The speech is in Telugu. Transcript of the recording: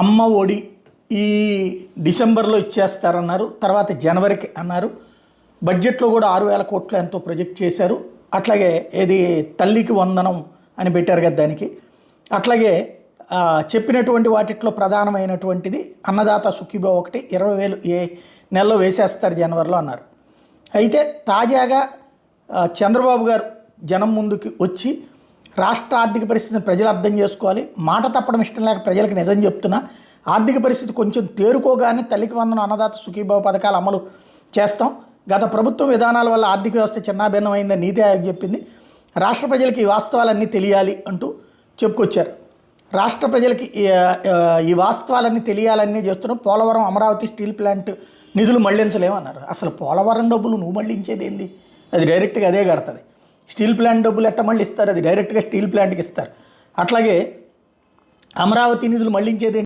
అమ్మ ఒడి ఈ డిసెంబర్లో ఇచ్చేస్తారన్నారు తర్వాత జనవరికి అన్నారు. బడ్జెట్లో కూడా ఆరు వేల కోట్లు ఎంతో ప్రొజెక్ట్ చేశారు. అట్లాగే ఏది తల్లికి వందనం అని పెట్టారు కదా దానికి. అట్లాగే చెప్పినటువంటి వాటిట్లో ప్రధానమైనటువంటిది అన్నదాత సుఖీభో ఒకటి ఇరవై వేలు ఏ నెలలో వేసేస్తారు జనవరిలో అన్నారు. అయితే తాజాగా చంద్రబాబు గారు జనం ముందుకి వచ్చి రాష్ట్ర ఆర్థిక పరిస్థితిని ప్రజలు అర్థం చేసుకోవాలి. మాట తప్పడం ఇష్టం లేక ప్రజలకు నిజం చెప్తున్నా. ఆర్థిక పరిస్థితి కొంచెం తేరుకోగానే తల్లికి వందన అన్నదాత సుఖీభావ పథకాలు అమలు చేస్తాం. గత ప్రభుత్వ విధానాల వల్ల ఆర్థిక వ్యవస్థ చిన్నాభిన్నమైందని నీతి ఆయోగ్ చెప్పింది. రాష్ట్ర ప్రజలకి ఈ వాస్తవాలన్నీ తెలియాలి అంటూ చెప్పుకొచ్చారు. రాష్ట్ర ప్రజలకి ఈ- వాస్తవాలన్నీ తెలియాలన్నీ చేస్తున్నాం. పోలవరం అమరావతి స్టీల్ ప్లాంట్ నిధులు మళ్ళించలేమన్నారు. అసలు పోలవరం డబ్బులు నువ్వు మళ్ళించేది ఏంది? అది డైరెక్ట్గా అదే కడుతుంది. స్టీల్ ప్లాంట్ డబ్బులు ఎట్ట మళ్ళీ ఇస్తారు? అది డైరెక్ట్గా స్టీల్ ప్లాంట్కి ఇస్తారు. అట్లాగే అమరావతి నిధులు మళ్ళించేది